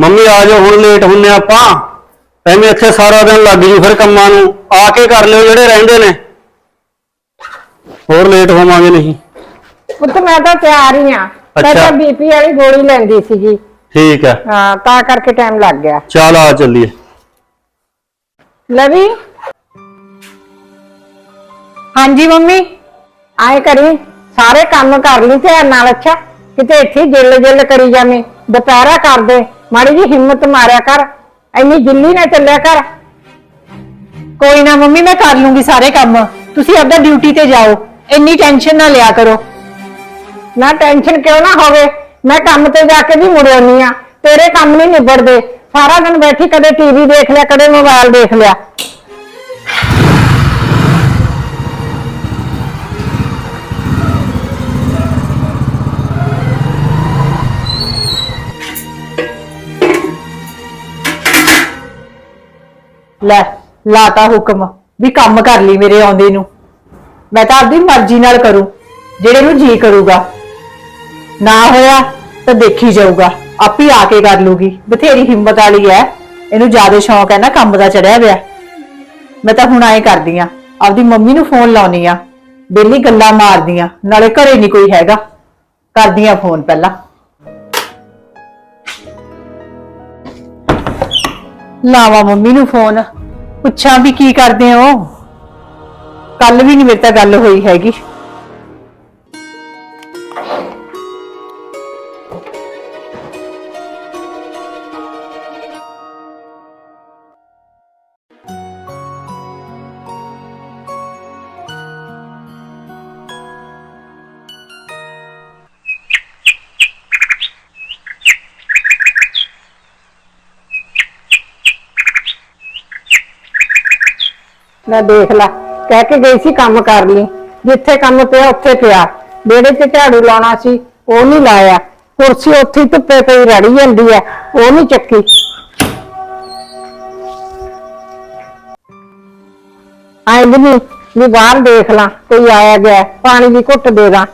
Mummy ਆ ਜਾਓ ਹੁਣ ਲੇਟ ਹੁੰਨੇ ਆਪਾਂ। ਐਵੇਂ ਇੱਥੇ ਸਾਰਾ ਦਿਨ ਲੱਗ ਜੂ ਫਿਰ ਕੰਮਾਂ ਨੂੰ। ਆ ਕੇ ਕਰ ਲਿਓ ਜਿਹੜੇ ਰਹਿੰਦੇ ਨੇ। ਹੋਰ ਲੇਟ ਹੋਵਾਂਗੇ ਨਹੀਂ। ਪੁੱਤ ਮੈਂ ਤਾਂ ਤਿਆਰ ਹੀ ਆ। ਮੈਂ ਅੱਛਾ। ਤਾਂ ਬੀਪੀ ਵਾਲੀ ਗੋਲੀ ਲੈਂਦੀ ਸੀਗੀ। ਠੀਕ ਹੈ ਹਾਂ ਤਾਂ ਕਰਕੇ ਟਾਈਮ ਲੱਗ ਗਿਆ। ਚੱਲ ਆ ਚੱਲੀਏ। ਲਵੀ? ਹਾਂਜੀ ਮੰਮੀ? ਆਏ ਕਰੀ। ਸਾਰੇ ਕੰਮ ਕਰ ਲਈ ਤੇ ਨਾਲ ਅੱਛਾ? ਕਿਤੇ ਇੱਥੇ ਜਿੱਲ ਜਿੱਲ ਕਰੀ ਜਾਵੇਂ। ਦੁਪਹਿਰਾ ਕਰ ਦੇ। ਮਾੜੀ ਜੀ ਹਿੰਮਤ ਮਾਰਿਆ ਕਰ ਐਨੀ ਦਿੱਲੀ ਨਾ ਚੱਲਿਆ ਕਰ। ਕੋਈ ਨਾ ਮੰਮੀ, ਮੈਂ ਕਰ ਲੂੰਗੀ ਸਾਰੇ ਕੰਮ। ਤੁਸੀਂ ਆਪਦਾ ਡਿਊਟੀ ਤੇ ਜਾਓ, ਇੰਨੀ ਟੈਨਸ਼ਨ ਨਾ ਲਿਆ ਕਰੋ। ਨਾ ਟੈਨਸ਼ਨ ਕਿਉਂ ਨਾ ਹੋਵੇ? ਮੈਂ ਕੰਮ ਤੇ ਜਾ ਕੇ ਵੀ ਮੁੜ ਆਉਣੀ ਆ ਤੇਰੇ ਕੰਮ ਨਹੀਂ ਨਿਬੜਦੇ। ਸਾਰਾ ਦਿਨ ਬੈਠੀ ਕਦੇ ਟੀਵੀ ਦੇਖ ਲਿਆ, ਕਦੇ ਮੋਬਾਈਲ ਦੇਖ ਲਿਆ। ਲੈ, ਲਾਤਾ ਹੁਕਮ ਵੀ ਕੰਮ ਕਰ ਲਈ ਮੇਰੇ ਆਉਂਦੇ ਨੂੰ। ਮੈਂ ਤਾਂ ਆਪਦੀ ਮਰਜ਼ੀ ਨਾਲ ਕਰੂੰ, ਜਿਹੜੇ ਨੂੰ ਜੀ ਕਰੂਗਾ। ਨਾ ਹੋਇਆ ਤਾਂ ਦੇਖੀ ਜਾਊਗਾ, ਆਪੇ ਆ ਕੇ ਕਰ ਲੂਗੀ। ਬਥੇਰੀ ਹਿੰਮਤ ਵਾਲੀ ਐ, ਇਹਨੂੰ ਜ਼ਿਆਦਾ ਸ਼ੌਂਕ ਹੈ ਨਾ ਕੰਮ ਦਾ ਚੜਿਆ ਪਿਆ ਮੈਂ ਤਾਂ ਹੁਣ ਆਏ ਕਰਦੀ ਆ, ਆਪਦੀ ਮੰਮੀ ਨੂੰ ਫੋਨ ਲਾਉਣੀ ਆ ਬੇਲੀ ਗੱਲਾਂ ਮਾਰਦੀਆਂ ਨਾਲੇ ਘਰੇ ਨਹੀਂ ਕੋਈ ਹੈਗਾ। ਕਰਦੀ ਆ ਫੋਨ ਪਹਿਲਾਂ। ਲਾਵਾਂ ਮੰਮੀ ਨੂੰ ਫੋਨ। ਪੁੱਛਾਂ ਵੀ ਕੀ ਕਰਦੇ ਹੋ। ਕੱਲ ਵੀ ਨਹੀਂ ਮੇਰੇ ਤਾਂ ਗੱਲ ਹੋਈ ਹੈਗੀ। ਲੈ ਦੇਖ ਲੈ, ਕਹਿ ਕੇ ਗਈ ਸੀ ਕੰਮ ਕਰ ਲਈ। ਜਿੱਥੇ ਕੰਮ ਪਿਆ, ਉੱਥੇ ਪਿਆ। ਵਿਹੜੇ 'ਚ ਝਾੜੂ ਲਾਉਣਾ ਸੀ, ਉਹ ਨਹੀਂ ਲਾਇਆ। ਕੁਰਸੀ ਉੱਥੇ ਹੀ ਧੁੱਪੇ ਪਈ ਰੜੀ ਜਾਂਦੀ ਹੈ ਉਹ ਨਹੀਂ ਚੱਕੀ। ਆਏ ਵੀ ਵੀ ਬਾਹਰ ਦੇਖ ਲਾਂ, ਕੋਈ ਆਇਆ ਗਿਆ, ਪਾਣੀ ਦੀ ਘੁੱਟ ਦੇ ਦਾਂ।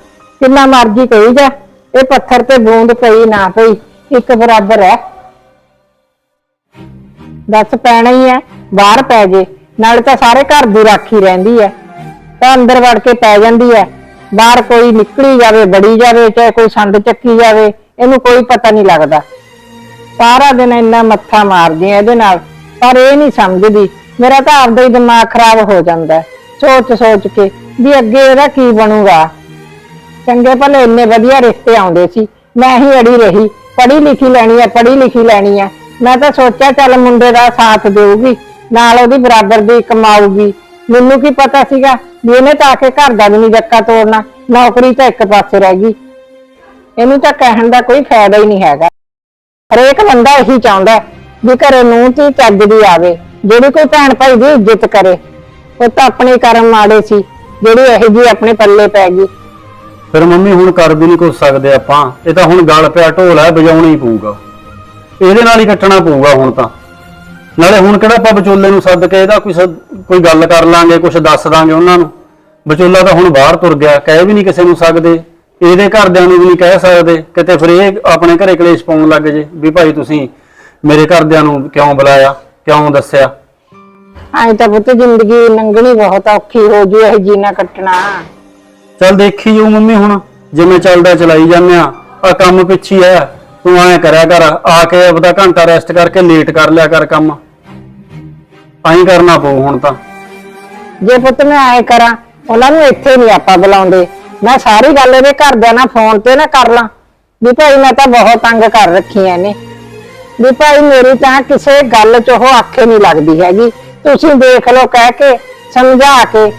ਕਿੰਨਾ ਮਰਜ਼ੀ ਕਹੀ ਜਾ, ਇਹ ਪੱਥਰ ਤੇ ਬੂੰਦ ਪਈ ਨਾ ਪਈ, ਇੱਕ ਬਰਾਬਰ ਹੈ ਦੱਸ ਪੈਣਾ ਹੀ ਹੈ ਬਾਹਰ ਪੈ ਜੇ। ਨਾਲੇ ਤਾਂ ਸਾਰੇ ਘਰ ਦੀ ਰਾਖੀ ਰਹਿੰਦੀ ਹੈ। ਤਾਂ ਅੰਦਰ ਵੜ ਕੇ ਪੈ ਜਾਂਦੀ ਹੈ। ਬਾਹਰ ਕੋਈ ਨਿਕਲੀ ਜਾਵੇ ਬੜੀ ਜਾਵੇ, ਚਾਹੇ ਕੋਈ ਸੰਦ ਚੱਕੀ ਜਾਵੇ, ਇਹਨੂੰ ਕੋਈ ਪਤਾ ਨਹੀਂ ਲੱਗਦਾ। ਸਾਰਾ ਦਿਨ ਇੰਨਾ ਮੱਥਾ ਮਾਰਦੀ ਹੈ ਇਹਦੇ ਨਾਲ, ਪਰ ਇਹ ਨਹੀਂ ਸਮਝਦੀ, ਮੇਰਾ ਤਾਂ ਆਪਦਾ ਹੀ ਦਿਮਾਗ ਖਰਾਬ ਹੋ ਜਾਂਦਾ ਸੋਚ ਸੋਚ ਕੇ ਵੀ ਅੱਗੇ ਇਹਦਾ ਕੀ ਬਣੂਗਾ। ਚੰਗੇ ਭਲੇ ਇੰਨੇ ਵਧੀਆ ਰਿਸ਼ਤੇ ਆਉਂਦੇ ਸੀ, ਮੈਂ ਹੀ ਅੜੀ ਰਹੀ, ਪੜ੍ਹੀ ਲਿਖੀ ਲੈਣੀ ਹੈ, ਪੜ੍ਹੀ ਲਿਖੀ ਲੈਣੀ ਹੈ। ਮੈਂ ਤਾਂ ਸੋਚਿਆ ਚੱਲ ਮੁੰਡੇ ਦਾ ਸਾਥ ਦੇਊਗੀ। ਨਾਲ ਉਹਦੀ ਬਰਾਬਰ ਦੀ ਕਮਾਊਗੀ ਮੈਨੂੰ ਕੀ ਪਤਾ ਸੀਗਾ ਵੀ ਇਹਨੇ ਤਾਂ ਆ ਕੇ ਘਰ ਦਾ ਵੀ ਨਹੀਂ ਡੱਕਾ ਤੋੜਨਾ, ਨੌਕਰੀ ਤਾਂ ਇੱਕ ਪਾਸੇ ਰਹਿ ਗਈ। ਇਹਨੂੰ ਤਾਂ ਕਹਿਣ ਦਾ ਕੋਈ ਫਾਇਦਾ ਹੀ ਨਹੀਂ ਹੈਗਾ। ਹਰੇਕ ਬੰਦਾ ਇਹੀ ਚਾਹੁੰਦਾ ਹੈ ਵੀ ਘਰੇ ਨੂੰ ਤੀ ਚੱਜ ਦੀ ਆਵੇ, ਜਿਹੜੀ ਕੋਈ ਭੈਣ ਭਾਈ ਦੀ ਇੱਜ਼ਤ ਕਰੇ। ਉਹ ਤਾਂ ਆਪਣੇ ਕਰਮ ਮਾੜੇ ਸੀ, ਜਿਹੜੀ ਇਹੋ ਜੀ ਆਪਣੇ ਪੱਲੇ ਪੈ ਗਈ। ਫਿਰ ਮੰਮੀ, ਹੁਣ ਕਰ ਵੀ ਨਹੀਂ ਕੁਛ ਸਕਦੇ ਆਪਾਂ। ਇਹ ਤਾਂ ਹੁਣ ਗਲ ਪਿਆ, ਢੋਲ ਹੈ, ਵਜਾਉਣਾ ਹੀ ਪਊਗਾ। ਇਹਦੇ ਨਾਲ ਹੀ ਕੱਟਣਾ ਪਊਗਾ ਹੁਣ ਤਾਂ। ਨਾਲੇ ਹੁਣ ਕਿਹੜਾ ਆਪਾਂ ਵਿਚੋਲੇ ਨੂੰ ਸੱਦ ਕੇ ਇਹਦਾ ਕੋਈ ਸੱਦ- ਕੋਈ ਗੱਲ ਕਰ ਲਾਂਗੇ ਕੁਝ ਦੱਸ ਦਾਂਗੇ ਉਹਨਾਂ ਨੂੰ। ਵਿਚੋਲਾ ਤਾਂ ਹੁਣ ਬਾਹਰ ਤੁਰ ਗਿਆ ਕਹਿ ਵੀ ਨਹੀਂ ਕਿਸੇ ਨੂੰ ਸਕਦੇ। ਇਹਦੇ ਘਰਦਿਆਂ ਨੂੰ ਵੀ ਨਹੀਂ ਕਹਿ ਸਕਦੇ। ਕਿਤੇ ਫਿਰ ਇਹ ਆਪਣੇ ਘਰੇ ਕਲੇਸ਼ ਪਾਉਣ ਲੱਗ ਜੇ ਵੀ ਭਾਈ ਤੁਸੀਂ ਮੇਰੇ ਘਰਦਿਆਂ ਨੂੰ ਕਿਉਂ ਬੁਲਾਇਆ ਕਿਉਂ ਦੱਸਿਆ? ਐਂ ਤਾਂ ਪੁੱਤ ਜ਼ਿੰਦਗੀ ਲੰਘਣੀ ਬਹੁਤ ਔਖੀ ਹੋ ਜੂ ਇਹ ਜੀਣਾ ਕੱਟਣਾ। ਚੱਲ ਦੇਖੀ ਜਾਊ ਮੰਮੀ ਹੁਣ ਜਿਵੇਂ ਚੱਲਦਾ ਚਲਾਈ ਜਾਂਦੇ ਆ ਆ ਕੰਮ ਪਿੱਛੇ ਆ ਤੂੰ ਐਂ ਕਰਿਆ ਕਰ ਆ ਕੇ ਆਪਦਾ ਘੰਟਾ ਰੈਸਟ ਕਰਕੇ ਲੇਟ ਕਰ ਲਿਆ ਕਰ ਕੰਮ। ਐਂ ਕਰਨਾ ਪਊ ਹੁਣ ਤਾਂ। ਜੇ ਪੁੱਤ ਮੈਂ ਐ ਕਰਾਂ ਉਹਨਾਂ ਨੂੰ ਇੱਥੇ ਨਹੀਂ ਆਪਾਂ ਬੁਲਾਉਂਦੇ। ਮੈਂ ਸਾਰੀ ਗੱਲ ਇਹਦੇ ਘਰਦਿਆਂ ਨਾਲ ਫੋਨ ਤੇ ਨਾ ਕਰ ਲਾਂ। ਵੀ ਭਾਈ ਮੈਂ ਤਾਂ ਬਹੁਤ ਤੰਗ ਕਰ ਰੱਖੀਆਂ ਨੇ। ਵੀ ਭਾਈ ਮੇਰੀ ਤਾਂ ਕਿਸੇ ਗੱਲ 'ਚ ਉਹ ਆਖੇ ਨਹੀਂ ਲੱਗਦੀ ਹੈਗੀ। ਤੁਸੀਂ ਦੇਖ ਲਓ ਕਹਿ ਕੇ ਸਮਝਾ ਕੇ।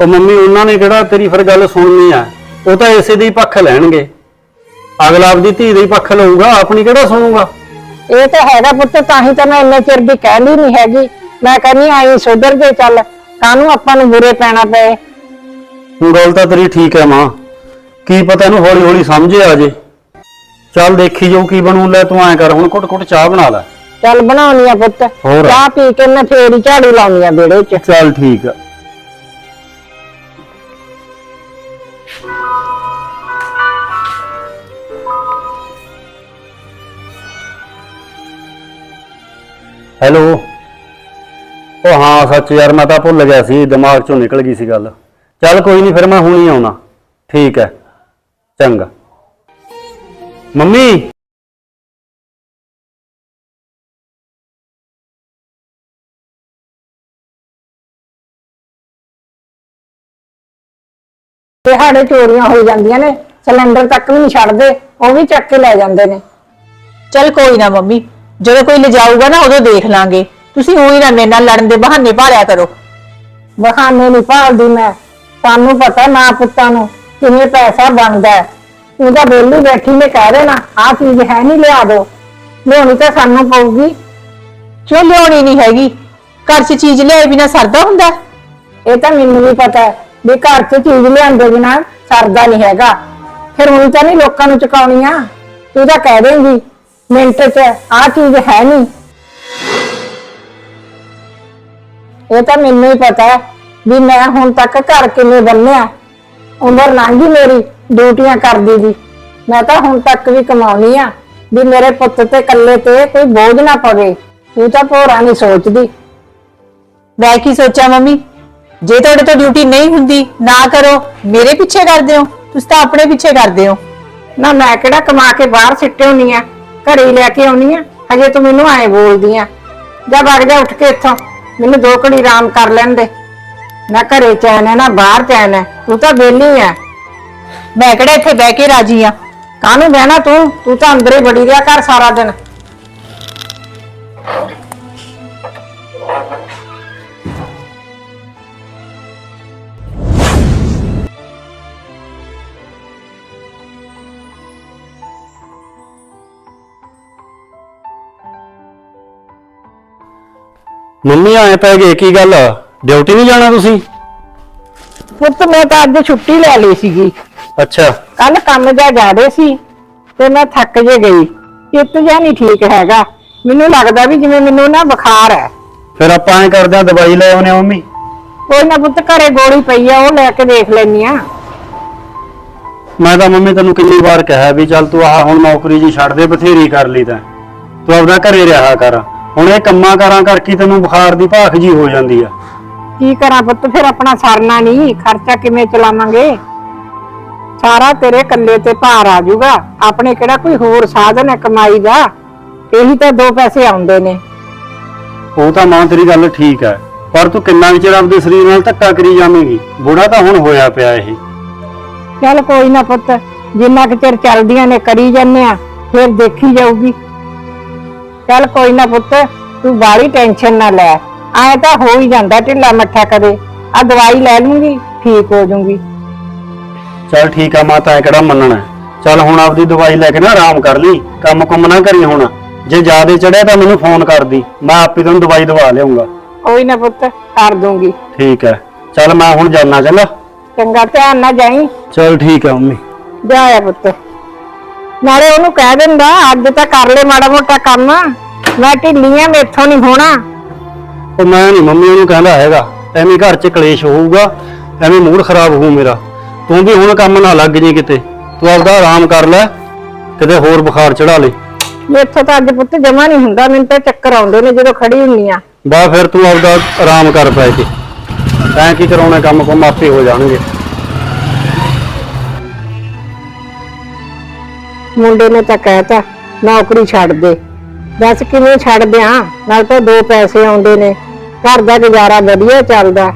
ਉਹ ਮੰਮੀ ਉਹਨਾਂ ਨੇ ਕਿਹੜਾ ਤੇਰੀ ਫਿਰ ਗੱਲ ਸੁਣਨੀ ਆ? ਉਹ ਤਾਂ ਇਸੇ ਦੀ ਪੱਖ ਲੈਣਗੇ। ਅਗਲਾ ਆਪਦੀ ਧੀ ਦੀ ਪੱਖ ਲਊਗਾ ਆਪਣੀ ਕਿਹੜਾ ਸੁਣੂਗਾ? ਇਹ ਤਾਂ ਹੈਗਾ ਪੁੱਤ ਤਾਂ ਹੀ ਤਾਂ ਮੈਂ ਇੰਨੇ ਚਿਰ ਦੀ ਕਹਿੰਦੀ ਨਹੀਂ ਹੈਗੀ। ਮੈਂ ਕਹਿੰਦੀ ਆਈ ਸੁਧਰ ਜੇ ਚੱਲ ਕਾਹਨੂੰ ਆਪਾਂ ਨੂੰ ਬੁਰੇ ਪੈਣਾ ਪਏ? ਹੁਣ ਗੱਲ ਤਾਂ ਤੇਰੀ ਠੀਕ ਹੈ ਮਾਂ। ਕੀ ਪਤਾ ਇਹਨੂੰ ਹੌਲੀ ਹੌਲੀ ਸਮਝ ਆ ਜੇ। ਚੱਲ ਦੇਖੀ ਜਾਊ ਕੀ ਬਣੂ ਲੈ ਤੂੰ ਐਂ ਕਰ ਹੁਣ ਘੁੱਟ ਘੁੱਟ ਚਾਹ ਬਣਾ ਲੈ। ਚੱਲ ਬਣਾਉਣੀ ਆ ਪੁੱਤ ਹੋਰ? ਚਾਹ ਪੀ ਕੇ ਮੈਂ ਫੇਰ ਹੀ ਝਾੜੂ ਲਾਉਣੀ ਆ ਵਿਹੜੇ 'ਚ। ਚੱਲ ਠੀਕ ਆ। ਹੈਲੋ ਉਹ ਹਾਂ ਸੱਚ ਯਾਰ ਮੈਂ ਤਾਂ ਭੁੱਲ ਗਿਆ ਸੀ ਦਿਮਾਗ ਚੋਂ ਨਿਕਲ ਗਈ ਸੀ ਗੱਲ। ਚੱਲ ਕੋਈ ਨਹੀਂ ਫਿਰ ਮੈਂ ਹੁਣੀ ਆਉਣਾ। ਠੀਕ ਹੈ ਚੰਗਾ। ਮੰਮੀ? ਦਿਹਾੜੇ ਚੋਰੀਆਂ ਹੋ ਜਾਂਦੀਆਂ ਨੇ ਸਿਲੰਡਰ ਤੱਕ ਵੀ ਨਹੀਂ ਛੱਡਦੇ ਉਹ ਵੀ ਚੱਕ ਕੇ ਲੈ ਜਾਂਦੇ ਨੇ। ਚੱਲ ਕੋਈ ਨਾ ਮੰਮੀ ਜਦੋਂ ਕੋਈ ਲਿਜਾਊਗਾ ਨਾ ਉਦੋਂ ਦੇਖ ਲਾਂਗੇ। ਤੁਸੀਂ ਉਹੀ ਨਾ ਮੇਰੇ ਨਾਲ ਲੜਨ ਦੇ ਬਹਾਨੇ ਭਾਲਿਆ ਕਰੋ। ਬਹਾਨੇ ਨਹੀਂ ਭਾਲਦੀ ਮੈਂ। ਸਾਨੂੰ ਪਤਾ ਨਾ ਪੁੱਤਾਂ ਨੂੰ ਕਿਵੇਂ ਪੈਸਾ ਬਣਦਾ ਹੈ। ਉਹਦਾ ਬੇਲੀ ਬੈਠੀ ਨੇ ਕਹਿ ਦੇਣਾ ਆਹ ਚੀਜ਼ ਹੈ ਨਹੀਂ ਲਿਆ ਦੋ। ਲਿਆਉਣੀ ਤਾਂ ਸਾਨੂੰ ਪਊਗੀ। ਕਿਉਂ ਲਿਆਉਣੀ ਨਹੀਂ ਹੈਗੀ? ਘਰ 'ਚ ਚੀਜ਼ ਲਿਆਏ ਬਿਨਾ ਸਰਦਾ ਹੁੰਦਾ? ਇਹ ਤਾਂ ਮੈਨੂੰ ਵੀ ਪਤਾ ਹੈ ਵੀ ਘਰ 'ਚ ਚੀਜ਼ ਲਿਆਂਦੇ ਬਿਨਾਂ ਸਰਦਾ ਨਹੀਂ ਹੈਗਾ। ਫਿਰ ਹੁਣ ਤਾਂ ਨਹੀਂ ਲੋਕਾਂ ਨੂੰ ਚੁਕਾਉਣੀ ਆ ਤੂੰ ਤਾਂ ਕਹਿ ਦੇਂਗੀ ਮਿੰਟ 'ਚ ਆਹ ਚੀਜ਼ ਹੈ ਨਹੀਂ। ਇਹ ਤਾਂ ਮੈਨੂੰ ਹੀ ਪਤਾ ਹੈ ਵੀ ਮੈਂ ਹੁਣ ਤੱਕ ਘਰ ਕਿਵੇਂ ਬੰਨਿਆ। ਉਮਰ ਲੰਘੀ ਮੇਰੀ ਡਿਊਟੀਆਂ ਕਰਦੀ ਦੀ। ਮੈਂ ਤਾਂ ਹੁਣ ਤੱਕ ਵੀ ਕਮਾਉਣੀ ਆ ਵੀ ਮੇਰੇ ਪੁੱਤ ਤੇ ਇਕੱਲੇ ਤੇ ਕੋਈ ਬੋਝ ਨਾ ਪਵੇ। ਤੂੰ ਤਾਂ ਭੋਰਾ ਨਹੀਂ ਸੋਚਦੀ। ਮੈਂ ਕੀ ਸੋਚਾਂ ਮੰਮੀ? ਜੇ ਤੁਹਾਡੇ ਤੋਂ ਡਿਊਟੀ ਨਹੀਂ ਹੁੰਦੀ ਨਾ ਕਰੋ। ਮੇਰੇ ਪਿੱਛੇ ਕਰਦੇ ਹੋ ਤੁਸੀਂ ਤਾਂ ਆਪਣੇ ਪਿੱਛੇ ਕਰਦੇ ਹੋ। ਨਾ ਮੈਂ ਕਿਹੜਾ ਕਮਾ ਕੇ ਬਾਹਰ ਸਿੱਟੇ ਹੁੰਨੀ ਆ। ਘਰੇ ਹੀ ਲੈ ਕੇ ਆਉਣੀ ਆ, ਹਜੇ ਤੂੰ ਮੈਨੂੰ ਐ ਬੋਲਦੀ ਆ। ਜਾ ਵਗ ਜਾ ਉੱਠ ਕੇ ਇੱਥੋਂ, ਮੈਨੂੰ ਦੋ ਘੜੀ ਆਰਾਮ ਕਰ ਲੈਣ ਦੇ। ਨਾ ਘਰੇ ਚੈਨ ਹੈ, ਨਾ ਬਾਹਰ ਚੈਨ ਹੈ, ਤੂੰ ਤਾਂ ਵਿਹਲੀ ਆ ਮੈਂ ਕਿਹੜਾ ਇੱਥੇ ਬਹਿ ਕੇ ਰਾਜੀ ਆ? ਕਾਹਨੂੰ ਬਹਿਣਾ ਤੂੰ? ਤੂੰ ਤਾਂ ਅੰਦਰ ਬੜੀ ਰਿਹਾ ਘਰ ਸਾਰਾ ਦਿਨ। ਮੰਮੀ ਆਏ ਪੈ ਗਏ ਕੀ ਗੱਲ? ਡਿਊਟੀ ਨਹੀਂ ਜਾਣਾ ਤੁਸੀਂ? ਪੁੱਤ ਮੈਂ ਤਾਂ ਅੱਜ ਛੁੱਟੀ ਲੈ ਲਈ ਸੀਗੀ। ਅੱਛਾ। ਕੱਲ ਕੰਮ ਜਾ ਜਾਦੇ ਸੀ ਤੇ ਮੈਂ ਥੱਕ ਜੇ ਗਈ। ਚਿੱਤ ਜਿਹਾ ਨਹੀਂ ਠੀਕ ਹੈਗਾ। ਮੈਨੂੰ ਲੱਗਦਾ ਵੀ ਜਿਵੇਂ ਮੈਨੂੰ ਨਾ ਬੁਖਾਰ ਹੈ। ਫਿਰ ਆਪਾਂ ਐ ਕਰਦੇ ਆ ਦਵਾਈ ਲੈ ਆਉਨੇ ਮੰਮੀ। ਕੋਈ ਨਾ ਪੁੱਤ ਘਰੇ ਗੋਲੀ ਪਈ ਆ ਉਹ ਲੈ ਕੇ ਦੇਖ ਲੈਨੀ ਆ ਮੈਂ ਤਾਂ ਮੰਮੀ ਤੈਨੂੰ ਕਿੰਨੀ ਵਾਰ ਕਿਹਾ ਵੀ ਚੱਲ ਤੂੰ ਆਹ ਹੁਣ ਨੌਕਰੀ ਜੀ ਛੱਡ ਦੇ ਬਥੇਰੀ ਕਰ ਲਈ ਤਾਂ। ਤੂੰ ਆਪਦਾ ਘਰੇ ਰਿਹਾ ਕਰ। ਹੁਣ ਇਹ ਕੰਮਾਂ ਕਾਰਾਂ ਕਰਕੇ ਤੈਨੂੰ ਬੁਖਾਰ ਦੀ ਭਾਖ ਜੀ ਹੋ ਜਾਂਦੀ ਆ। ਕੀ ਕਰਾਂ ਪੁੱਤ? ਫਿਰ ਆਪਣਾ ਸਰਨਾ ਨਹੀਂ। ਖਰਚਾ ਕਿਵੇਂ ਚਲਾਵਾਂਗੇ? ਸਾਰਾ ਤੇਰੇ ਕੱਲੇ ਤੇ ਭਾਰ ਆ ਜਾਊਗਾ। ਆਪਣੇ ਕਿਹੜਾ ਕੋਈ ਹੋਰ ਸਾਧਨ ਹੈ ਕਮਾਈ ਦਾ? ਇਹੀ ਤਾਂ ਦੋ ਪੈਸੇ ਆਉਂਦੇ ਨੇ। ਉਹ ਤਾਂ ਮਾਂ ਤੇਰੀ ਗੱਲ ਠੀਕ ਹੈ। ਪਰ ਤੂੰ ਕਿੰਨਾ ਕੁ ਚਿਰ ਆਪਦੇ ਸਰੀਰ ਨਾਲ ਧੱਕਾ ਕਰੀ ਜਾਵੇਂਗੀ? ਬੁੜਾ ਤਾਂ ਹੁਣ ਹੋਇਆ ਪਿਆ ਇਹ। ਚੱਲ ਕੋਈ ਨਾ ਪੁੱਤ। ਜਿੰਨਾ ਕੁ ਚਿਰ ਚੱਲਦੀਆਂ ਨੇ ਕਰੀ ਜਾਂਦੇ ਆ। ਫਿਰ ਦੇਖੀ ਜਾਊਗੀ। ਚੱਲ ਕੋਈ ਨਾ ਪੁੱਤ ਤੂੰ ਬਾਹਲੀ ਟੈਨਸ਼ਨ ਨਾ ਲੈ। ਐ ਤਾਂ ਹੋ ਹੀ ਜਾਂਦਾ ਢਿੱਲਾ ਮੱਠਾ ਕਦੇ। ਆ ਦਵਾਈ ਲੈ ਲੂੰਗੀ ਠੀਕ ਹੋ ਜਾਊਂਗੀ। ਚੱਲ ਠੀਕ ਆ ਮਾਂ ਤਾਂ ਐਂ ਕਿਹੜਾ ਮੰਨਣਾ। ਚੱਲ ਹੁਣ ਆਪਦੀ ਦਵਾਈ ਲੈ ਕੇ ਨਾ ਆਰਾਮ ਕਰ ਲਈ ਕੰਮ ਕੁੰਮ ਨਾ ਕਰੀ ਹੁਣ। ਜੇ ਜ਼ਿਆਦੇ ਚੜਿਆ ਤਾਂ ਮੈਨੂੰ ਫੋਨ ਕਰਦੀ ਮੈਂ ਆਪੇ ਤੈਨੂੰ ਦਵਾਈ ਦਵਾ ਲਿਆਉਂਗਾ। ਕੋਈ ਨਾ ਪੁੱਤ ਕਰ ਦੂੰਗੀ। ਠੀਕ ਹੈ ਚੱਲ ਮੈਂ ਹੁਣ ਜਾਣਾ ਚੰਗਾ ਚੰਗਾ ਧਿਆਨ ਨਾਲ ਜਾਈ। ਚੱਲ ਠੀਕ ਹੈ ਮੰਮੀ। ਜਾਇਆ ਪੁੱਤ। ਨਾਲੇ ਉਹਨੂੰ ਕਹਿ ਦਿੰਦਾ ਅੱਜ ਤਾਂ ਕਰ ਲੈ ਮਾੜਾ ਮੋਟਾ ਕੰਮ। ਮੈਂ ਢਿੱਲੀ ਆ ਮੇਥੋਂ ਨਹੀਂ ਹੋਣਾ। ਉਹ ਮੈਂ ਨਹੀਂ ਮੰਮੀ ਉਹਨੂੰ ਕਹਿੰਦਾ ਹੈਗਾ ਐਵੇਂ ਘਰ 'ਚ ਕਲੇਸ਼ ਹੋਊਗਾ ਐਵੇਂ ਮੂਡ ਖਰਾਬ ਹੋਊ ਮੇਰਾ। ਤੂੰ ਵੀ ਹੁਣ ਕੰਮ ਨਾ ਲੱਗ ਜੀ ਕਿਤੇ। ਤੂੰ ਆਪਦਾ ਆਰਾਮ ਕਰ ਲੈ ਕਿਤੇ ਹੋਰ ਬੁਖਾਰ ਚੜਾ ਲੈ। ਮੇਥੋਂ ਤਾਂ ਅੱਜ ਪੁੱਤ ਜਮਾ ਨਹੀਂ ਹੁੰਦਾ ਮੈਨੂੰ ਤਾਂ ਚੱਕਰ ਆਉਂਦੇ ਨੇ ਜਦੋਂ ਖੜੀ ਹੁੰਨੀ ਆ। ਬਾ ਫਿਰ ਤੂੰ ਆਪਦਾ ਆਰਾਮ ਕਰ ਪੈ ਕੇ। ਤੈਂ ਕੀ ਕਰਾਉਣਾ ਕੰਮ ਕੁਮ ਆਪੇ ਹੋ ਜਾਣਗੇ। ਮੁੰਡੇ ਨੇ ਤਾਂ ਕਹਿਤਾ ਨੌਕਰੀ ਛੱਡ ਦੇ। ਦੱਸ ਕਿਵੇਂ ਛੱਡ ਦਿਆਂ? ਨਾਲ ਤਾਂ ਦੋ ਪੈਸੇ ਆਉਂਦੇ ਨੇ। ਘਰ ਦਾ ਗੁਜ਼ਾਰਾ ਵਧੀਆ ਚੱਲਦਾ।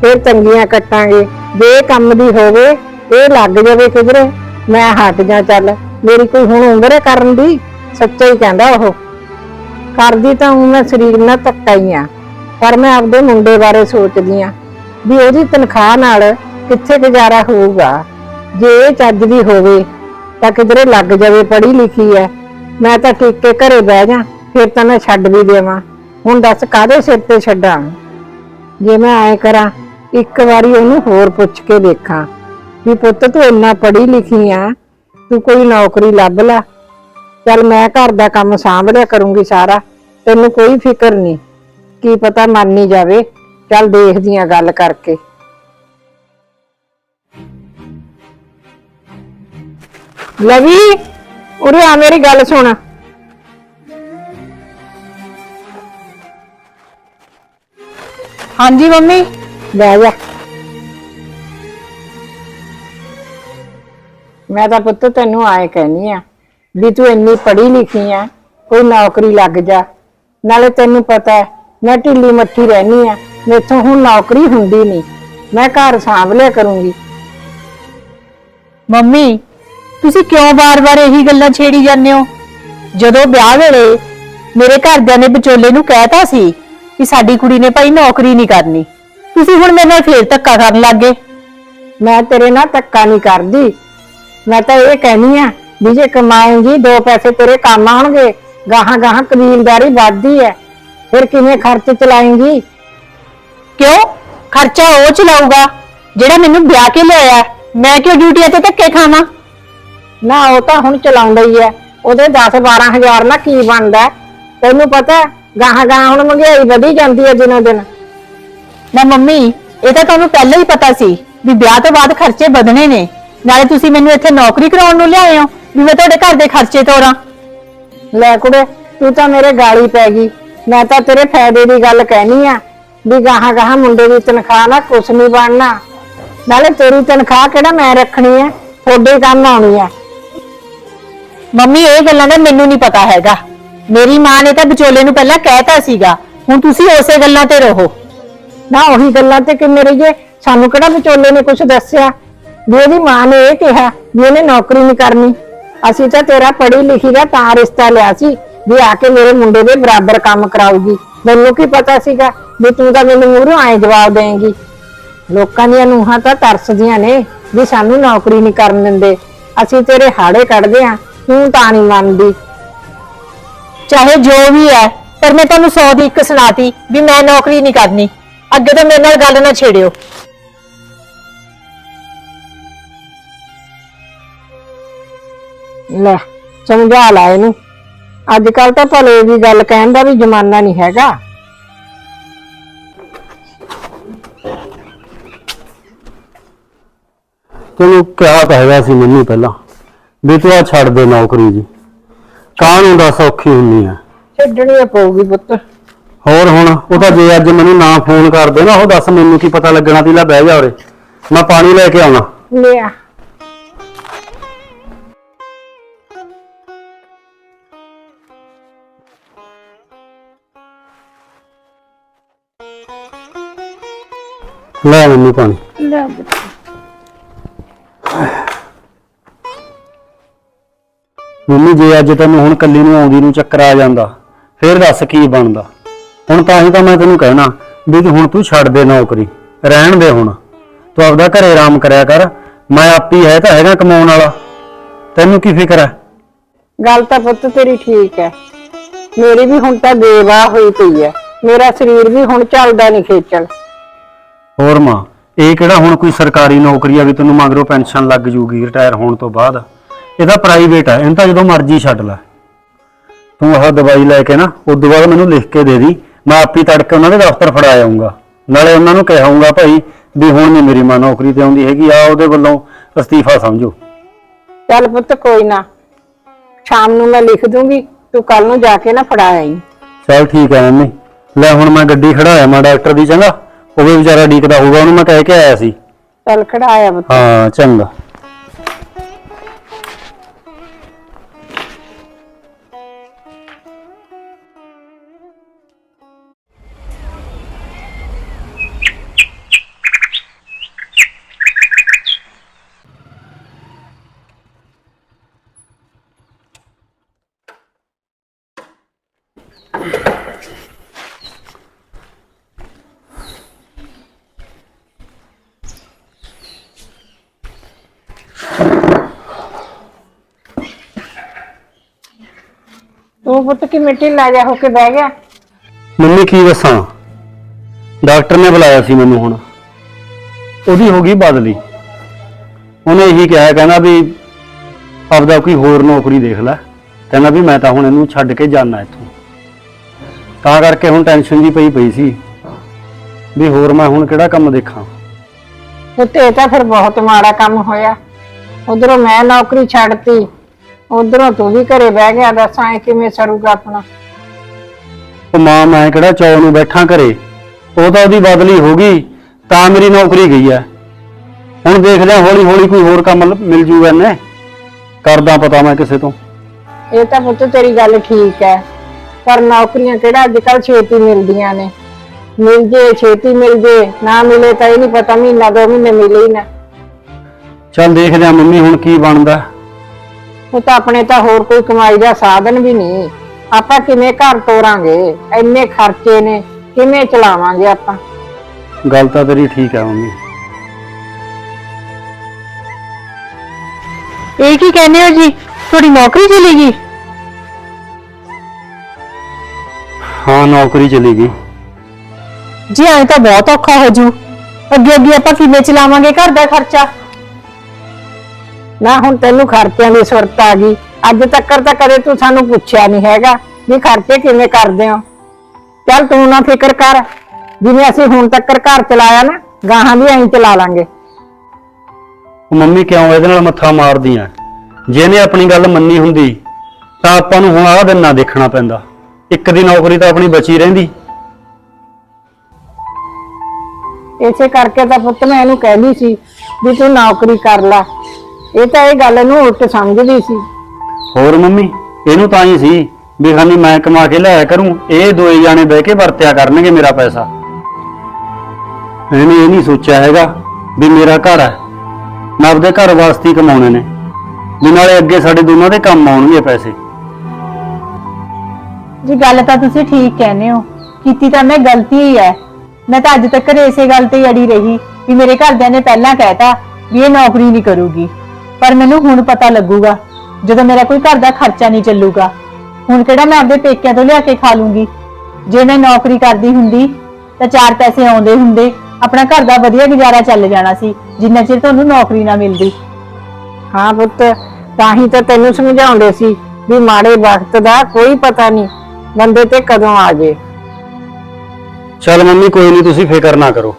ਫਿਰ ਤੰਗੀਆਂ ਕੱਟਾਂਗੇ। ਜੇ ਕੰਮ ਦੀ ਹੋਵੇ, ਇਹ ਲੱਗ ਜਾਵੇ ਕਿਧਰੇ। ਮੈਂ ਹਟ ਜਾ ਚੱਲ। ਮੇਰੀ ਕੋਈ ਹੁਣ ਉਮਰ ਹੈ ਕਰਨ ਦੀ? ਸੱਚਾ ਹੀ ਕਹਿੰਦਾ ਉਹ। ਕਰਦੀ ਤਾਂ ਹੂੰ ਮੈਂ, ਸਰੀਰ ਨਾਲ ਧੱਕਾ ਹੀ ਆ। ਪਰ ਮੈਂ ਆਪਦੇ ਮੁੰਡੇ ਬਾਰੇ ਸੋਚਦੀ ਆ ਵੀ ਉਹਦੀ ਤਨਖਾਹ ਨਾਲ ਕਿੱਥੇ ਗੁਜ਼ਾਰਾ ਹੋਊਗਾ। ਜੇ ਇਹ ਚੱਜ ਦੀ ਹੋਵੇ ਤਾਂ ਕਿਧਰੇ ਲੱਗ ਜਾਵੇ, ਪੜ੍ਹੀ ਲਿਖੀ ਐ ਮੈਂ ਤਾਂ ਟਿਕ ਕੇ ਘਰੇ ਬਹਿ ਜਾ, ਫਿਰ ਤਾਂ ਮੈਂ ਛੱਡ ਵੀ ਦੇਵਾਂ। ਹੁਣ ਦੱਸ ਕਾਹਦੇ ਸਿਰ ਤੇ ਛੱਡਾਂ? ਜੇ ਮੈਂ ਐ ਕਰਾਂ, ਇੱਕ ਵਾਰੀ ਉਹਨੂੰ ਹੋਰ ਪੁੱਛ ਕੇ ਦੇਖਾਂ ਵੀ ਪੁੱਤ ਤੂੰ ਇੰਨਾ ਪੜ੍ਹੀ ਲਿਖੀ ਆ ਤੂੰ ਕੋਈ ਨੌਕਰੀ ਲੱਭ ਲੈ। ਚੱਲ ਮੈਂ ਘਰ ਦਾ ਕੰਮ ਸਾਂਭ ਲਿਆ ਕਰੂੰਗੀ ਸਾਰਾ, ਤੈਨੂੰ ਕੋਈ ਫਿਕਰ ਨਹੀਂ। ਕੀ ਪਤਾ ਮੰਨ ਹੀ ਜਾਵੇ, ਚੱਲ ਦੇਖਦੀ ਆ ਗੱਲ ਕਰਕੇ। ਲਵੀ ਉਰੇ ਆ ਮੇਰੀ ਗੱਲ ਸੁਣ। ਹਾਂਜੀ ਮੰਮੀ। ਲੈ ਜਾ। ਮੈਂ ਤਾਂ ਪੁੱਤ ਤੈਨੂੰ ਆਏ ਕਹਿਨੀ ਆ ਵੀ ਤੂੰ ਇੰਨੀ ਪੜ੍ਹੀ ਲਿਖੀ ਆ ਕੋਈ ਨੌਕਰੀ ਲੱਗ ਜਾ। ਨਾਲੇ ਤੈਨੂੰ ਪਤਾ ਹੈ ਮੈਂ ਢਿੱਲੀ ਮੱਠੀ ਰਹਿਨੀ ਆ ਮੇਥੋਂ ਹੁਣ ਨੌਕਰੀ ਹੁੰਦੀ ਨਹੀਂ। ਮੈਂ ਘਰ ਸਾਂਭ ਲਿਆ ਕਰੂੰਗੀ। ਮੰਮੀ ਤੁਸੀਂ ਕਿਉਂ ਬਾਰ-ਬਾਰ ਇਹੀ ਗੱਲਾਂ ਛੇੜੀ ਜਾਂਦੇ ਹੋ? ਜਦੋਂ ਵਿਆਹ ਵੇਲੇ ਮੇਰੇ ਘਰਦਿਆਂ ਨੇ ਵਿਚੋਲੇ ਨੂੰ ਕਹਿਤਾ ਸੀ ਕਿ ਸਾਡੀ ਕੁੜੀ ਨੇ ਭਾਈ ਨੌਕਰੀ ਨਹੀਂ ਕਰਨੀ ਤੁਸੀਂ ਹੁਣ ਮੇਰੇ ਨਾਲ ਫੇਰ ਧੱਕਾ ਕਰਨ ਲੱਗੇ ਮੈਂ ਤੇਰੇ ਨਾਲ ਧੱਕਾ ਨਹੀਂ ਕਰਦੀ। ਮੈਂ ਤਾਂ ਇਹ ਕਹਿਨੀ ਆ ਵੀ ਜੇ ਕਮਾਏਂਗੀ ਦੋ ਪੈਸੇ ਤੇਰੇ ਕੰਮ ਆਉਣਗੇ ਗਾਹਾਂ ਗਾਹਾਂ ਕਬੀਲਦਾਰੀ ਵੱਧਦੀ ਹੈ ਫਿਰ ਕਿਵੇਂ ਖਰਚ ਚਲਾਏਂਗੀ? ਕਿਉਂ? ਖਰਚਾ ਉਹ ਚਲਾਊਗਾ ਜਿਹੜਾ ਮੈਨੂੰ ਵਿਆਹ ਕੇ ਲਿਆਇਆ। ਮੈਂ ਕਿਉਂ ਡਿਊਟੀਆਂ ਤੇ ਧੱਕੇ ਖਾਵਾਂ? ਨਾ ਉਹ ਤਾਂ ਹੁਣ ਚਲਾਉਂਦਾ ਹੀ ਹੈ। ਉਹਦੇ 10 12000 ਨਾਲ ਕੀ ਬਣਦਾ? ਹੈ? ਤੈਨੂੰ ਪਤਾ ਹੈ, ਗਾਹਾਂ ਗਾਹਾਂ ਹੁਣ ਮਹਿੰਗਾਈ ਵਧੀ ਜਾਂਦੀ ਹੈ ਦਿਨੋ ਦਿਨ। ਨਾ ਮੰਮੀ ਇਹ ਤਾਂ ਤੁਹਾਨੂੰ ਪਹਿਲਾਂ ਹੀ ਪਤਾ ਸੀ ਵੀ ਵਿਆਹ ਤੋਂ ਬਾਅਦ ਖਰਚੇ ਵਧਣੇ ਨੇ। ਨਾਲੇ ਤੁਸੀਂ ਮੈਨੂੰ ਇੱਥੇ ਨੌਕਰੀ ਕਰਾਉਣ ਨੂੰ ਲਿਆਏ ਹੋ ਵੀ ਮੈਂ ਤੁਹਾਡੇ ਘਰ ਦੇ ਖਰਚੇ ਤੋਰਾਂ। ਲੈ ਕੁੜੇ ਤੂੰ ਤਾਂ ਮੇਰੇ ਗਾਲੀ ਪੈ ਗਈ। ਮੈਂ ਤਾਂ ਤੇਰੇ ਫਾਇਦੇ ਦੀ ਗੱਲ ਕਹਿਨੀ ਆ ਵੀ ਗਾਹਾਂ ਗਾਹਾਂ ਮੁੰਡੇ ਦੀ ਤਨਖਾਹ ਨਾਲ ਕੁਛ ਨਹੀਂ ਬਣਨਾ। ਨਾਲੇ ਤੇਰੀ ਤਨਖਾਹ ਕਿਹੜਾ ਮੈਂ ਰੱਖਣੀ ਹੈ? ਤੁਹਾਡੇ ਕੰਮ ਆਉਣੀ ਹੈ। ਮੰਮੀ, ਇਹ ਗੱਲਾਂ ਦਾ ਮੈਨੂੰ ਨਹੀਂ ਪਤਾ ਹੈਗਾ। ਮੇਰੀ ਮਾਂ ਨੇ ਤਾਂ ਵਿਚੋਲੇ ਨੂੰ ਪਹਿਲਾਂ ਕਹਿਤਾ ਸੀਗਾ, ਹੁਣ ਤੁਸੀਂ ਉਸੇ ਗੱਲਾਂ ਤੇ ਰਹੋ। ਨਾ ਉਹੀ ਗੱਲਾਂ ਤੇ ਕਿੰਨੇ ਰਹੀਏ? ਸਾਨੂੰ ਕਿਹੜਾ ਵਿਚੋਲੇ ਨੇ ਕੁਝ ਦੱਸਿਆ? ਵੀ ਉਹਦੀ ਮਾਂ ਨੇ ਇਹ ਕਿਹਾ ਵੀ ਉਹਨੇ ਨੌਕਰੀ ਨਹੀਂ ਕਰਨੀ। ਅਸੀਂ ਤਾਂ ਤੇਰਾ ਪੜ੍ਹੀ ਲਿਖੀ ਦਾ ਤਾਂ ਰਿਸ਼ਤਾ ਲਿਆ ਸੀ ਵੀ ਆ ਕੇ ਮੇਰੇ ਮੁੰਡੇ ਦੇ ਬਰਾਬਰ ਕੰਮ ਕਰਾਊਗੀ। ਮੈਨੂੰ ਕੀ ਪਤਾ ਸੀਗਾ ਵੀ ਤੂੰ ਤਾਂ ਮੈਨੂੰ ਮੂਹਰੋਂ ਆਏ ਜਵਾਬ ਦੇਂਗੀ ਲੋਕਾਂ ਦੀਆਂ ਨੂਹਾਂ ਤਾਂ ਤਰਸਦੀਆਂ ਨੇ ਵੀ ਸਾਨੂੰ ਨੌਕਰੀ ਨਹੀਂ ਕਰਨ ਦਿੰਦੇ। ਅਸੀਂ ਤੇਰੇ ਹਾੜੇ ਕੱਢਦੇ ਆ। ਤੂੰ ਤਾਂ ਨਹੀਂ ਮੰਨਦੀ। ਚਾਹੇ ਜੋ ਵੀ ਹੈ ਪਰ ਮੈਂ ਤੁਹਾਨੂੰ 100 ਦੀ ਇੱਕ ਸੁਣਾਤੀ ਵੀ ਮੈਂ ਨੌਕਰੀ ਨਹੀਂ ਕਰਨੀ। ਅੱਗੇ ਤੋਂ ਮੇਰੇ ਨਾਲ ਗੱਲ ਨਾ ਛੇੜਿਓ। ਲੈ ਸਮਝਾ ਲਾ ਇਹਨੂੰ। ਅੱਜ ਕੱਲ ਤਾਂ ਭਲੇ ਦੀ ਗੱਲ ਕਹਿਣ ਦਾ ਵੀ ਜ਼ਮਾਨਾ ਨਹੀਂ ਹੈਗਾ। ਤੈਨੂੰ ਕਿਹਾ ਤਾਂ ਹੈਗਾ ਸੀ ਮੈਨੂੰ ਪਹਿਲਾਂ। ਵੀ ਤੂੰ ਆ ਛੱਡ ਦੇ ਨੌਕਰੀ ਜੀ। ਕਾਹਨੂੰ ਦਾ ਸੌਖੀ ਹੁੰਨੀ ਆ। ਛੱਡਣੀ ਪਊਗੀ ਪੁੱਤ। ਹੋਰ ਹੁਣ ਉਹ ਤਾਂ ਜੇ ਅੱਜ ਮੈਨੂੰ ਨਾ ਫੋਨ ਕਰਦੇ ਨਾ ਉਹ ਦੱਸ ਮੈਨੂੰ ਕੀ ਪਤਾ ਲੱਗਣਾ ਤੀ ਲੈ ਬਹਿ ਜਾ ਉਰੇ। ਮੈਂ ਪਾਣੀ ਲੈ ਕੇ ਆਉਣਾ। ਲਿਆ ਲੈ ਮੈਨੂੰ ਪਾਣੀ। ਲੈ ਮੰਮੀ ਜੇ ਅੱਜ ਤੈਨੂੰ ਹੁਣ ਕੱਲੀ ਨੂੰ ਆਉਂਦੀ ਨੂੰ ਚੱਕਰ ਆ ਜਾਂਦਾ ਫੇਰ ਦੱਸ ਕੀ ਬਣਦਾ? ਹੁਣ ਤਾਂ ਹੀ ਤਾਂ ਮੈਂ ਤੈਨੂੰ ਕਹਿਣਾ ਵੀ ਤੂੰ ਹੁਣ ਤੂੰ ਛੱਡ ਦੇ ਨੌਕਰੀ ਰਹਿਣ ਦੇ ਹੁਣ। ਤੂੰ ਆਪਦਾ ਘਰੇ ਆਰਾਮ ਕਰਿਆ ਕਰ ਮੈਂ ਆਪੀ ਹੈ ਤਾਂ ਹੈਗਾ ਕਮਾਉਣ ਵਾਲਾ। ਤੈਨੂੰ ਕੀ ਫਿਕਰ ਹੈ? ਗੱਲ ਤਾਂ ਪੁੱਤ ਤੇਰੀ ਠੀਕ ਹੈ। ਮੇਰੀ ਵੀ ਹੁਣ ਤਾਂ ਬੇਵਾਹ ਹੋਈ ਪਈ ਹੈ। ਮੇਰਾ ਸਰੀਰ ਵੀ ਹੁਣ ਚੱਲਦਾ ਨਹੀਂ ਖੇਚਲ। ਹੋਰ ਮਾਂ ਇਹ ਕਿਹੜਾ ਹੁਣ ਕੋਈ ਸਰਕਾਰੀ ਨੌਕਰੀ ਆ ਵੀ ਤੈਨੂੰ ਮਗਰੋਂ ਪੈਨਸ਼ਨ ਲੱਗ ਜੂਗੀ ਰਿਟਾਇਰ ਹੋਣ ਤੋਂ ਬਾਅਦ? ਇਹ ਤਾਂ ਪ੍ਰਾਈਵੇਟ ਆ ਇਹਨੂੰ ਤਾਂ ਜਦੋਂ ਮਰਜ਼ੀ ਛੱਡ ਲੈ। ਤੂੰ ਆਹ ਦਵਾਈ ਲੈ ਕੇ ਨਾ ਉਦੋਂ ਬਾਅਦ ਮੈਨੂੰ ਲਿਖ ਕੇ ਦੇ ਦੀ ਮੈਂ ਆਪੀ ਤੜਕੇ ਉਹਨਾਂ ਦੇ ਦਫ਼ਤਰ ਫੜਾ ਆਉਂਗਾ ਨਾਲੇ ਉਹਨਾਂ ਨੂੰ ਕਹਾਂਗਾ ਭਾਈ ਵੀ ਹੁਣ ਨਹੀਂ ਮੇਰੀ ਮਾਂ ਨੌਕਰੀ ਤੇ ਆਉਂਦੀ ਹੈਗੀ ਆ ਉਹਦੇ ਵੱਲੋਂ ਅਸਤੀਫਾ ਸਮਝੋ। ਚੱਲ ਪੁੱਤ ਕੋਈ ਨਾ ਸ਼ਾਮ ਨੂੰ ਮੈਂ ਲਿਖ ਦੂੰਗੀ ਤੂੰ ਕੱਲ ਨੂੰ ਜਾ ਕੇ ਨਾ ਫੜਾ ਆਈ। ਚਲ ਠੀਕ ਹੈ ਮੰਮੀ ਲੈ ਹੁਣ ਮੈਂ ਗੱਡੀ ਖੜਾਇਆ ਮੈਂ ਡਾਕਟਰ ਦੀ ਚੰਗਾ ਉਹ ਵੀ ਵਿਚਾਰਾ ਡੀਕਦਾ ਹੋਊਗਾ ਉਹਨੂੰ ਮੈਂ ਕਹਿ ਕੇ ਆਇਆ ਸੀ। ਚੱਲ ਖੜਾਇਆ ਪੁੱਤ। ਹਾਂ ਚੰਗਾ। ਤੂੰ ਪੁੱਤ ਕਿ ਮਿੱਟੀ ਲਾ ਹੋ ਕੇ ਬਹਿ ਗਿਆ? ਮੰਮੀ ਕੀ ਦੱਸਾਂ? ਡਾਕਟਰ ਨੇ ਬੁਲਾਇਆ ਸੀ ਮੈਨੂੰ ਹੁਣ। ਉਹਦੀ ਹੋ ਗਈ ਬਦਲੀ। ਉਹਨੇ ਇਹੀ ਕਿਹਾ, ਕਹਿੰਦਾ ਵੀ ਆਪਦਾ ਕੋਈ ਹੋਰ ਨੌਕਰੀ ਦੇਖ ਲੈ। ਕਹਿੰਦਾ ਵੀ ਮੈਂ ਤਾਂ ਹੁਣ ਇਹਨੂੰ ਛੱਡ ਕੇ ਜਾਣਾ ਇੱਥੋਂ। ਤਾਂ ਕਰਕੇ ਹੁਣ ਟੈਨਸ਼ਨ ਜੀ ਪਈ ਪਈ ਸੀ। ਵੀ ਹੋਰ ਮੈਂ ਹੁਣ ਕਿਹੜਾ ਕੰਮ ਦੇਖਾਂ? ਪੁੱਤ ਇਹ ਤਾਂ ਫਿਰ ਬਹੁਤ ਮਾੜਾ ਕੰਮ ਹੋਇਆ। ਉਧਰੋਂ ਮੈਂ ਨੌਕਰੀ ਛੱਡਤੀ। ਉਧਰੋਂ ਤੂੰ ਵੀ ਘਰੇ ਬਹਿ ਗਿਆ ਦੱਸਾਂ ਕਿਵੇਂ ਸਰੂਗਾ ਆਪਣਾ। ਉਹ ਮਾਂ ਮੈਂ ਕਿਹੜਾ ਚੌ ਨੂੰ ਬੈਠਾ ਘਰੇ? ਉਹ ਤਾਂ ਉਹਦੀ ਬਦਲੀ ਹੋ ਗਈ ਤਾਂ ਮੇਰੀ ਨੌਕਰੀ ਗਈ ਹੈ ਹੁਣ ਦੇਖਦੇ ਹਾਂ ਹੌਲੀ ਹੌਲੀ ਕੋਈ ਹੋਰ ਕੰਮ ਲ- ਮਿਲ ਜੂਗਾ ਇਹਨੇ। ਕਰਦਾ ਪਤਾ ਮੈਂ ਕਿਸੇ ਤੋਂ। ਇਹ ਤਾਂ ਪੁੱਤ ਤੇਰੀ ਗੱਲ ਠੀਕ ਹੈ। ਪਰ ਨੌਕਰੀਆਂ ਕਿਹੜਾ ਅੱਜ ਕੱਲ ਛੇਤੀ ਮਿਲਦੀਆਂ ਨੇ। ਮਿਲ ਜੇ ਛੇਤੀ ਮਿਲ ਜੇ ਨਾ ਮਿਲੇ ਤਾਂ ਇਹ ਨਹੀਂ ਪਤਾ ਮਹੀਨਾ ਦੋ ਮਹੀਨੇ ਮਿਲੇ ਹੀ ਨਾ। ਚੱਲ ਦੇਖਦੇ ਹਾਂ ਮੰਮੀ ਹੁਣ ਕੀ ਬਣਦਾ। ਉਹ ਤਾਂ ਆਪਣੇ ਤਾਂ ਹੋਰ ਕੋਈ ਕਮਾਈ ਦਾ ਸਾਧਨ ਵੀ ਨਹੀਂ। ਆਪਾਂ ਕਿਵੇਂ ਘਰ ਤੋਰਾਂਗੇ? ਇੰਨੇ ਖਰਚੇ ਨੇ ਕਿਵੇਂ ਚਲਾਵਾਂਗੇ ਆਪਾਂ? ਗੱਲ ਤਾਂ ਤੇਰੀ ਠੀਕ ਹੈ ਮੰਮੀ। ਇਹ ਕੀ ਕਹਿੰਦੇ ਹੋ ਜੀ? ਤੁਹਾਡੀ ਨੌਕਰੀ ਚਲੀ ਗਈ? ਹਾਂ ਨੌਕਰੀ ਚਲੀ ਗਈ। ਜੀ ਐਂ ਤਾਂ ਬਹੁਤ ਔਖਾ ਹੋ ਜੂ। ਅੱਗੇ ਅੱਗੇ ਆਪਾਂ ਕਿਵੇਂ ਚਲਾਵਾਂਗੇ ਘਰ ਦਾ ਖਰਚਾ? ਨਾ ਹੁਣ ਤੈਨੂੰ ਖਰਚਿਆਂ ਦੀ ਸੁਰਤ ਆ ਗਈ। ਅੱਜ ਤੱਕ ਤਾਂ ਕਦੇ ਤੂੰ ਸਾਨੂੰ ਪੁੱਛਿਆ ਨਹੀਂ ਹੈਗਾ ਵੀ ਖਰਚੇ ਕਿਵੇਂ ਕਰਦੇ ਹੋ। ਚੱਲ ਤੂੰ ਨਾ ਫਿਕਰ ਕਰ। ਜਿਵੇਂ ਅਸੀਂ ਹੁਣ ਤੱਕ ਘਰ ਚਲਾਇਆ ਨਾ ਗਾਹਾਂ ਵੀ ਐਂ ਚਲਾ ਲਾਂਗੇ। ਉਹ ਮੰਮੀ ਕਿਉਂ ਇਹਦੇ ਨਾਲ ਮੱਥਾ ਮਾਰਦੀ ਆ ਜੇ ਇਹਨੇ ਆਪਣੀ ਗੱਲ ਮੰਨੀ ਹੁੰਦੀ ਤਾਂ ਆਪਾਂ ਨੂੰ ਹੁਣ ਆਹ ਦਿਨ ਨਾ ਦੇਖਣਾ ਪੈਂਦਾ। ਇੱਕ ਦੀ ਨੌਕਰੀ ਤਾਂ ਆਪਣੀ ਬਚੀ ਰਹਿੰਦੀ। ਇਸੇ ਕਰਕੇ ਤਾਂ ਪੁੱਤ ਮੈਂ ਇਹਨੂੰ ਕਹਿੰਦੀ ਸੀ ਵੀ ਤੂੰ ਨੌਕਰੀ ਕਰ ਲੈ। ਇਹ ਤਾਂ ਇਹ ਗੱਲ ਨੂੰ ਉਲਟ ਸਮਝਦੀ ਸੀ। ਹੋਰ ਮੰਮੀ ਇਹਨੂੰ ਤਾਂ ਹੀ ਸੀ ਵੀ ਖਾਨੀ ਮੈਂ ਕਮਾ ਕੇ ਲਿਆਇਆ ਕਰੂੰ ਇਹ ਦੋਏ ਜਾਣੇ ਬਹਿ ਕੇ ਵਰਤਿਆ ਕਰਨਗੇ ਮੇਰਾ ਪੈਸਾ। ਇਹਨੇ ਇਹ ਨਹੀਂ ਸੋਚਿਆ ਹੈਗਾ ਵੀ ਮੇਰਾ ਘਰ ਹੈ। ਮੈਂ ਆਪਦੇ ਘਰ ਵਾਸਤੇ ਹੀ ਕਮਾਉਣੇ ਨੇ। ਵੀ ਨਾਲੇ ਅੱਗੇ ਸਾਡੇ ਦੋਨਾਂ ਦੇ ਕੰਮ ਆਉਣਗੇ ਪੈਸੇ। ਜੀ ਗੱਲ ਤਾਂ ਤੁਸੀਂ ਠੀਕ ਕਹਿੰਦੇ ਹੋ, ਕੀਤੀ ਤਾਂ ਮੈਂ ਗਲਤੀ ਹੀ ਹੈ। ਮੈਂ ਤਾਂ ਅੱਜ ਤੱਕ ਇਸੇ ਗੱਲ ਤੇ ਹੀ ਅੜੀ ਰਹੀ ਵੀ ਮੇਰੇ ਘਰਦਿਆਂ ਨੇ ਪਹਿਲਾਂ ਕਹਿਤਾ ਵੀ ਇਹ ਨੌਕਰੀ ਨਹੀਂ ਕਰੂਗੀ। ਪਰ ਮੈਨੂੰ ਹੁਣ ਪਤਾ ਲੱਗੂਗਾ, ਜਦੋਂ ਮੇਰਾ ਕੋਈ ਘਰ ਦਾ ਖਰਚਾ ਨਹੀਂ ਚੱਲੂਗਾ। ਹੁਣ ਕਿਹੜਾ ਮੈਂ ਆਪਦੇ ਪੇਕਿਆਂ ਤੋਂ ਲਿਆ ਕੇ ਖਾ ਲੂੰਗੀ? ਜੇ ਮੈਂ ਨੌਕਰੀ ਕਰਦੀ ਹੁੰਦੀ, ਤਾਂ ਚਾਰ ਪੈਸੇ ਆਉਂਦੇ ਹੁੰਦੇ, ਆਪਣਾ ਘਰ ਦਾ ਵਧੀਆ ਗੁਜ਼ਾਰਾ ਚੱਲ ਜਾਣਾ ਸੀ, ਜਿੰਨਾ ਚਿਰ ਤੁਹਾਨੂੰ ਨੌਕਰੀ ਨਾ ਮਿਲਦੀ। ਹਾਂ ਪੁੱਤ, ਤਾਂ ਹੀ ਤਾਂ ਤੈਨੂੰ ਸਮਝਾਉਂਦੇ ਸੀ ਵੀ ਮਾੜੇ ਵਕਤ ਦਾ ਕੋਈ ਪਤਾ ਨਹੀਂ ਬੰਦੇ ਤੇ ਕਦੋਂ ਆ ਜੇ। ਚੱਲ ਮੰਮੀ ਕੋਈ ਨਹੀਂ ਤੁਸੀਂ ਫਿਕਰ ਨਾ ਕਰੋ।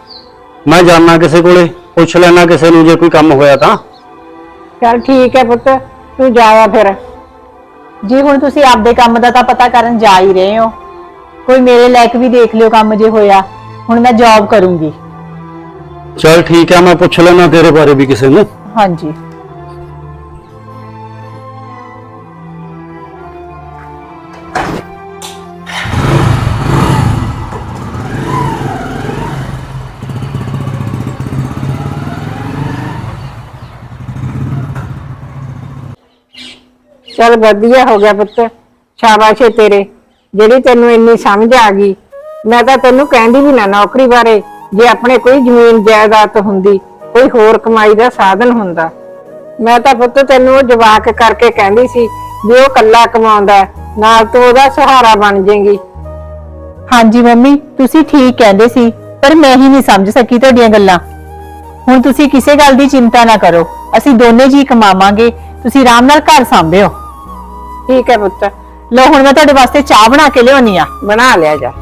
ਮੈਂ ਜਾਣਾ ਕਿਸੇ ਕੋਲੇ ਪੁੱਛ ਲੈਣਾ ਕਿਸੇ ਨੂੰ ਜੇ ਕੋਈ ਕੰਮ ਹੋਇਆ ਤਾਂ। ਚੱਲ ਠੀਕ ਹੈ ਪੁੱਤ ਤੂੰ ਜਾਇਆ ਫਿਰ। ਜੀ ਹੁਣ ਤੁਸੀਂ ਆਪਦੇ ਕੰਮ ਦਾ ਤਾਂ ਪਤਾ ਕਰਨ ਜਾ ਹੀ ਰਹੇ ਹੋ। ਕੋਈ ਮੇਰੇ ਲਾਇਕ ਵੀ ਦੇਖ ਲਿਓ ਕੰਮ ਜੇ ਹੋਇਆ ਹੁਣ ਮੈਂ ਜੌਬ ਕਰੂੰਗੀ। ਚੱਲ ਠੀਕ ਹੈ ਮੈਂ ਪੁੱਛ ਲੈਣਾ ਤੇਰੇ ਬਾਰੇ ਵੀ ਕਿਸੇ ਨੂੰ। ਹਾਂਜੀ। ਚੱਲ ਵਧੀਆ ਹੋ ਗਿਆ ਪੁੱਤ। ਸ਼ਾਬਾਸ਼ ਏ ਤੇਰੇ। ਜਿਹੜੀ ਤੈਨੂੰ ਇੰਨੀ ਸਮਝ ਆ ਗਈ ਮੈਂ ਤਾਂ ਤੈਨੂੰ ਕਹਿੰਦੀ ਵੀ ਨਾ ਨੌਕਰੀ ਬਾਰੇ ਜੇ ਆਪਣੇ ਕੋਈ ਜ਼ਮੀਨ ਜਾਇਦਾਦ ਹੁੰਦੀ ਕੋਈ ਹੋਰ ਕਮਾਈ ਦਾ ਸਾਧਨ ਹੁੰਦਾ। ਮੈਂ ਤਾਂ ਪੁੱਤ ਤੈਨੂੰ ਉਹ ਜਵਾਕ ਕਰਕੇ ਕਹਿੰਦੀ ਸੀ ਵੀ ਉਹ ਕੱਲਾ ਕਮਾਉਂਦਾ ਹੈ, ਨਾਲ ਤੂੰ ਉਹਦਾ ਸਹਾਰਾ ਬਣ ਜਾਏਗੀ। ਹਾਂਜੀ ਮੰਮੀ ਤੁਸੀਂ ਠੀਕ ਕਹਿੰਦੇ ਸੀ ਪਰ ਮੈਂ ਹੀ ਨਹੀਂ ਸਮਝ ਸਕੀ ਤੁਹਾਡੀਆਂ ਗੱਲਾਂ। ਹੁਣ ਤੁਸੀਂ ਕਿਸੇ ਗੱਲ ਦੀ ਚਿੰਤਾ ਨਾ ਕਰੋ ਅਸੀਂ ਦੋਨੇ ਜੀ ਕਮਾਵਾਂਗੇ ਤੁਸੀਂ ਆਰਾਮ ਨਾਲ ਘਰ ਸੰਭਿਓ। ਠੀਕ ਹੈ ਪੁੱਤ। ਲਓ ਹੁਣ ਮੈਂ ਤੁਹਾਡੇ ਵਾਸਤੇ ਚਾਹ ਬਣਾ ਕੇ ਲਿਆਉਣੀ ਆ। ਬਣਾ ਲਿਆ ਜਾ।